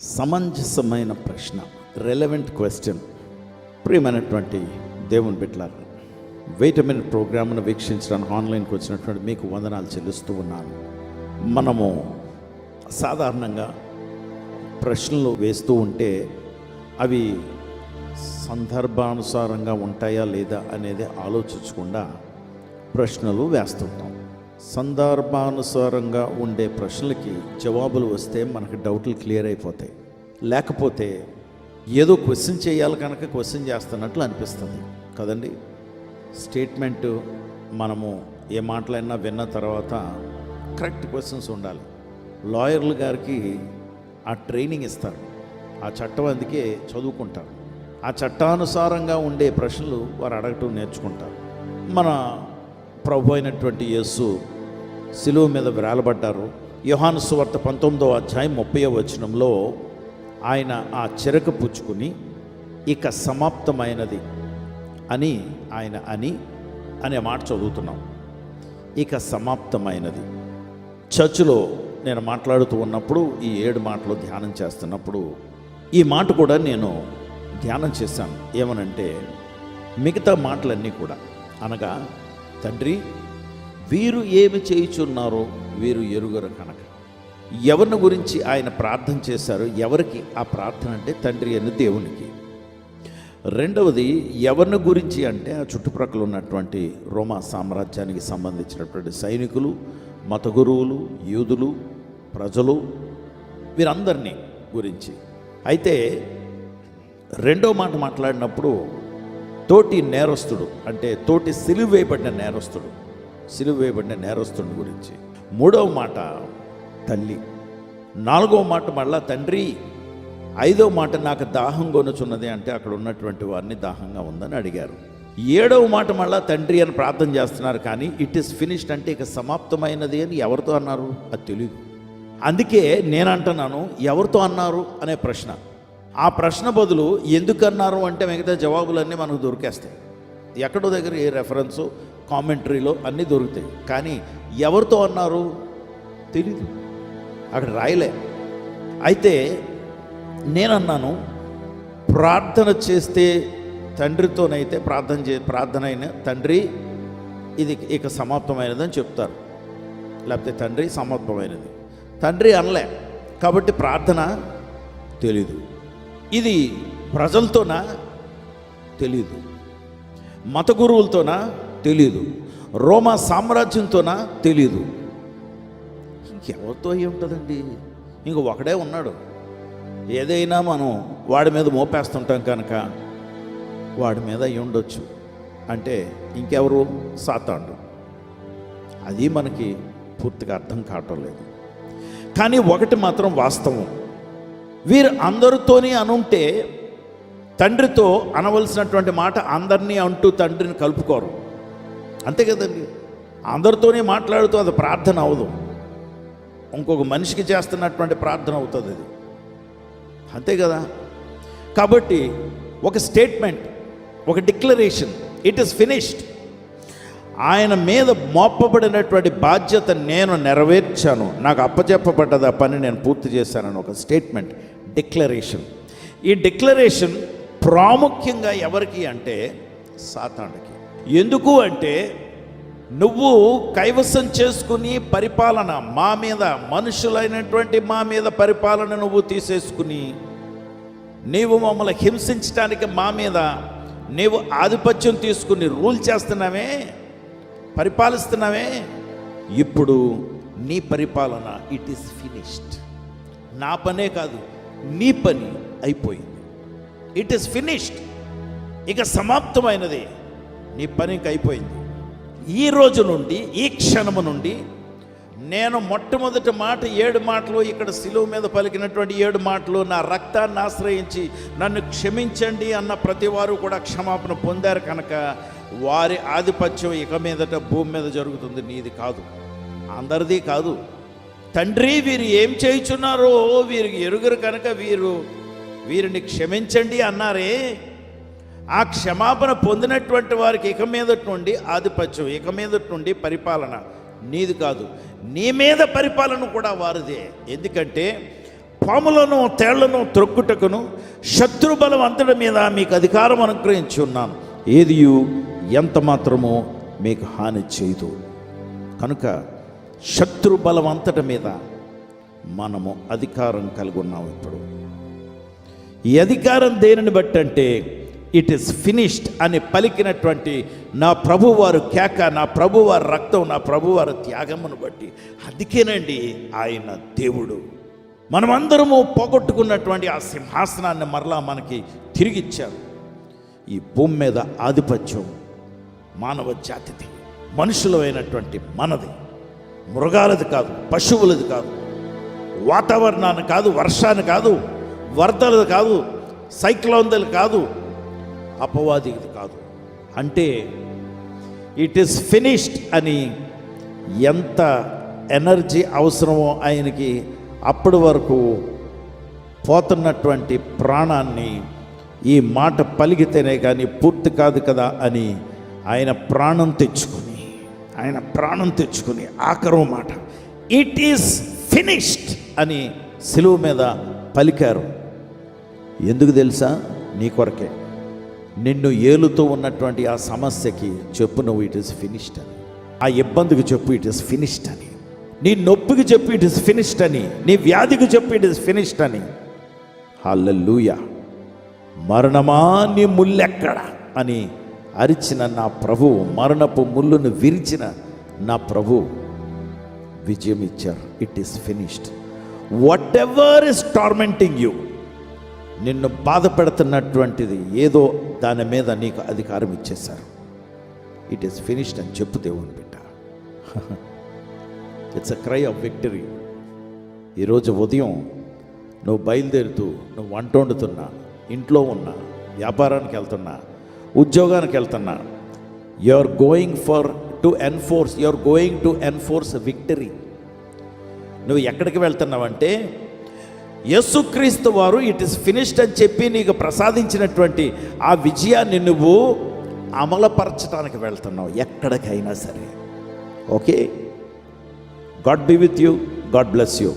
సమంజసమైన ప్రశ్న relevant question ప్రియమైనటువంటి దేవుని బిట్లారు వెయిట్ ప్రోగ్రామ్ను వీక్షించడానికి ఆన్లైన్కి వచ్చినటువంటి మీకు వందనాలు చెల్లిస్తూ ఉన్నాను. మనము సాధారణంగా ప్రశ్నలు వేస్తూ ఉంటే అవి సందర్భానుసారంగా ఉంటాయా లేదా అనేది ఆలోచించకుండా ప్రశ్నలు వేస్తుంటాం. సందర్భానుసారంగా ఉండే ప్రశ్నలకి జవాబులు వస్తే మనకి డౌట్లు క్లియర్ అయిపోతాయి. లేకపోతే ఏదో క్వశ్చన్ చేయాలి కనుక క్వశ్చన్ చేస్తున్నట్లు అనిపిస్తుంది. కదండి? స్టేట్మెంట్ మనము ఏ మాటలైనా విన్న తర్వాత కరెక్ట్ క్వశ్చన్స్ ఉండాలి. లాయర్లు గారికి ఆ ట్రైనింగ్ ఇస్తారు. ఆ చట్టం అందుకే చదువుకుంటారు. ఆ చట్టానుసారంగా ఉండే ప్రశ్నలు వారు అడగటం నేర్చుకుంటారు. మన ప్రభు అయినటువంటి యేసు శిలువ మీద వేలబడ్డారు యోహాను సువార్త పంతొమ్మిదో అధ్యాయం ముప్పై వచనంలో ఆయన ఆ చెరక పుచ్చుకుని ఇక సమాప్తమైనది అని ఆయన అని అనే మాట చదువుతున్నాం. ఇక సమాప్తమైనది. చర్చిలో నేను మాట్లాడుతూ ఉన్నప్పుడు ఈ ఏడు మాటలు ధ్యానం చేస్తున్నప్పుడు ఈ మాట కూడా నేను ధ్యానం చేశాను. ఏమనంటే మిగతా మాటలన్నీ కూడా అనగా తండ్రి వీరు ఏమి చేయుచున్నారో వీరు ఎరుగరు కనుక. ఎవరిని గురించి ఆయన ప్రార్థన చేశారు ఎవరికి ఆ ప్రార్థన అంటే తండ్రి అని దేవునికి. రెండవది ఎవరిని గురించి అంటే ఆ చుట్టుప్రక్కల ఉన్నటువంటి రోమా సామ్రాజ్యానికి సంబంధించినటువంటి సైనికులు మత గురువులు యూదులు ప్రజలు వీరందరినీ గురించి. అయితే రెండో మాట మాట్లాడినప్పుడు తోటి నేరస్తుడు అంటే తోటి సిలువ వేయబడిన నేరస్తుడు సిలువ వేయబడిన నేరస్తుడి గురించి మూడవ మాట తల్లి నాలుగవ మాట మళ్ళా తండ్రి ఐదవ మాట నాకు దాహం కొనుచున్నది అంటే అక్కడ ఉన్నటువంటి వారిని దాహంగా ఉందని అడిగారు. ఏడవ మాట మళ్ళా తండ్రి అని ప్రార్థన చేస్తున్నారు కానీ ఇట్ ఈస్ ఫినిష్డ్ అంటే ఇక సమాప్తమైనది అని ఎవరితో అన్నారు? అది తెలియదు అందుకే నేను అంటున్నాను ఎవరితో అన్నారు? అనే ప్రశ్న. ఆ ప్రశ్న బదులు ఎందుకన్నారు అంటే మిగతా జవాబులన్నీ మనకు దొరికేస్తాయి. ఎక్కడో దగ్గర ఏ రెఫరెన్సు కామెంటరీలో అన్నీ దొరుకుతాయి. కానీ ఎవరితో అన్నారు? తెలీదు. అక్కడ రాయలే. అయితే నేనన్నాను ప్రార్థన చేస్తే తండ్రితోనైతే ప్రార్థన చే ప్రార్థన అయిన తండ్రి ఇది ఇక సమాప్తమైనదని చెప్తారు. లేకపోతే తండ్రి సమాప్తమైనది. తండ్రి అనలే. కాబట్టి ప్రార్థన తెలీదు. ఇది ప్రజలతోనా తెలీదు మత గురువులతోనా తెలీదు రోమా సామ్రాజ్యంతోనా తెలీదు. ఇంకెవరితో ఏముంటుందండి ఇంక ఒకడే ఉన్నాడు. ఏదైనా మనం వాడి మీద మోపేస్తుంటాం కనుక వాడి మీద అయి ఉండొచ్చు. అంటే ఇంకెవరు? సాతాండు అది మనకి పూర్తిగా అర్థం కావటం లేదు. కానీ ఒకటి మాత్రం వాస్తవం. వీరు అందరితోని అనుంటే తండ్రితో అనవలసినటువంటి మాట అందరినీ అంటూ తండ్రిని కలుపుకోరు. అంతే కదండి? అందరితోనే మాట్లాడుతూ అది ప్రార్థన అవదు ఇంకొక మనిషికి చేస్తున్నటువంటి ప్రార్థన అవుతుంది అది. అంతే కదా? కాబట్టి ఒక స్టేట్మెంట్ ఒక డిక్లరేషన్ ఇట్ ఈస్ ఫినిష్డ్. ఆయన మీద మోపబడినటువంటి బాధ్యత నేను నెరవేర్చాను. నాకు అప్పచెప్పబడ్డది ఆ పని నేను పూర్తి చేశానని ఒక స్టేట్మెంట్. డిక్లరేషన్. ఈ డిక్లరేషన్ ప్రాముఖ్యంగా ఎవరికి అంటే సాతానుడికి. ఎందుకు అంటే నువ్వు కైవసం చేసుకుని పరిపాలన మా మీద మనుషులైనటువంటి మా మీద పరిపాలన నువ్వు తీసేసుకుని నీవు మమ్మల్ని హింసించడానికి మా మీద నీవు ఆధిపత్యం తీసుకుని రూల్ చేస్తున్నావే పరిపాలిస్తున్నావే ఇప్పుడు నీ పరిపాలన ఇట్ ఈస్ ఫినిష్డ్ నా పనే కాదు. నీ పని అయిపోయింది. ఇట్ ఈస్ ఫినిష్డ్ ఇక సమాప్తమైనది. నీ పని ఇంక అయిపోయింది. ఈ రోజు నుండి ఈ క్షణము నుండి నేను మొట్టమొదటి మాట ఏడు మాటలు ఇక్కడ శిలువ మీద పలికినటువంటి ఏడు మాటలు నా రక్తాన్ని ఆశ్రయించి నన్ను క్షమించండి అన్న ప్రతి వారు కూడా క్షమాపణ పొందారు కనుక వారి ఆధిపత్యం ఇక మీదట భూమి మీద జరుగుతుంది. నీది కాదు. అందరిది కాదు. తండ్రి వీరు ఏం చేయుచున్నారో వీరికి ఎరుగరు కనుక వీరు వీరిని క్షమించండి అన్నారే. ఆ క్షమాపణ పొందినటువంటి వారికి ఇక మీదటి నుండి ఆధిపత్యం ఇక మీదటి నుండి పరిపాలన నీది కాదు. నీ మీద పరిపాలన కూడా వారిదే. ఎందుకంటే పాములను తేళ్ళను త్రొక్కుటకును శత్రుబలం అంతటి మీద మీకు అధికారం అనుగ్రహించి ఉన్నాను. ఏదియు ఎంత మాత్రమో మీకు హాని చేయదు. కనుక శత్రు బలం అంతటి మీద మనము అధికారం కలిగి ఉన్నాం ఇప్పుడు. ఈ అధికారం దేనిని బట్టి అంటే ఇట్ ఈస్ ఫినిష్డ్ అని పలికినటువంటి నా ప్రభువారు కేక నా ప్రభువారి రక్తం నా ప్రభువారి త్యాగమును బట్టి. అందుకేనండి ఆయన దేవుడు. మనమందరము పోగొట్టుకున్నటువంటి ఆ సింహాసనాన్ని మరలా మనకి తిరిగిచ్చారు. ఈ భూమి మీద ఆధిపత్యం మానవ జాతిది మనుషులమైనటువంటి మనది. మృగాలది కాదు పశువులది కాదు వాతావరణాన్ని కాదు వర్షాన్ని కాదు వరదలది కాదు సైక్లోన్దలు కాదు అపవాదిది కాదు. అంటే ఇట్ ఈస్ ఫినిష్డ్ అని ఎంత ఎనర్జీ అవసరమో ఆయనకి అప్పటి వరకు పోతున్నటువంటి ప్రాణాన్ని ఈ మాట పలికితేనే కానీ పూర్తి కాదు కదా అని ఆయన ప్రాణం తెచ్చుకుంది. ఆయన ప్రాణం తెచ్చుకుని ఆఖరు మాట ఇట్ ఈస్ ఫినిష్డ్ అని సిలువ మీద పలికారు. ఎందుకు తెలుసా? నీ కొరకే. నిన్ను ఏలుతూ ఉన్నటువంటి ఆ సమస్యకి చెప్పు నువ్వు ఇట్ ఈస్ ఫినిష్డ్ అని. ఆ ఇబ్బందికి చెప్పు ఇట్ ఈస్ ఫినిష్డ్ అని. నీ నొప్పికి చెప్పు ఇట్ ఈస్ ఫినిష్డ్ అని. నీ వ్యాధికి చెప్పు ఇట్ ఈస్ ఫినిష్డ్ అని. హల్లెలూయ మరణమా నీ ముల్లెక్కడ? అని అరిచిన నా ప్రభు మరణపు ముళ్ళును విరిచిన నా ప్రభు విజయం ఇచ్చారు. It is finished whatever is tormenting you నిన్ను బాధ పెడుతున్నటువంటిది ఏదో దాని మీద నీకు అధికారం ఇచ్చేశారు. ఇట్ ఈస్ ఫినిష్డ్ అని చెప్పు దేవుని బిడ్డ. It's a cry of victory ఈరోజు ఉదయం నువ్వు బయలుదేరుతూ నువ్వు వంట వండుతున్నా ఇంట్లో ఉన్నా వ్యాపారానికి వెళ్తున్నా ఉద్యోగానికి వెళ్తున్నా. You are going for to enforce you are going to enforce victory నువ్వు ఎక్కడికి వెళ్తున్నావంటే యేసుక్రీస్తు వారు ఇట్ ఇస్ ఫినిష్డ్ అని చెప్పి నీకు ప్రసాదించినటువంటి ఆ విజయాన్ని నువ్వు అమలపరచడానికి వెళ్తున్నావు ఎక్కడికైనా సరే. Okay? God be with you God bless you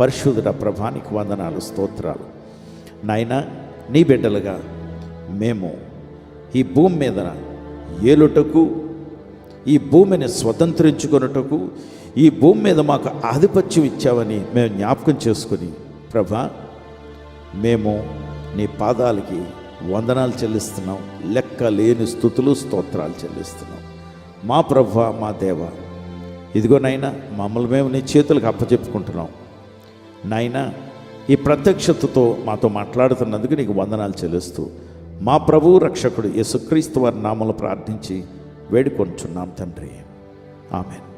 పరిశుద్ధుడ ప్రభానికి వందనాలు స్తోత్రాలు. నాయన నీ బిడ్డలుగా మేము ఈ భూమి మీద ఏలుటకు ఈ భూమిని స్వతంత్రించుకొనుటకు ఈ భూమి మీద మాకు ఆధిపత్యం ఇచ్చావని మేము జ్ఞాపకం చేసుకుని ప్రభా మేము నీ పాదాలకి వందనాలు చెల్లిస్తున్నాం లెక్క లేని స్థుతులు స్తోత్రాలు చెల్లిస్తున్నాం. మా ప్రభ మా దేవ ఇదిగో నాయన మమ్మల్ని మేము నీ చేతులకు అప్పచెప్పుకుంటున్నాం. నాయనా ఈ ప్రత్యక్షతతో మాతో మాట్లాడుతున్నందుకు నీకు వందనాలు చెల్లిస్తూ మా ప్రభు రక్షకుడు యేసుక్రీస్తు వారి నామలు ప్రార్థించి వేడుకొంచున్నాం తండ్రి. ఆమెను.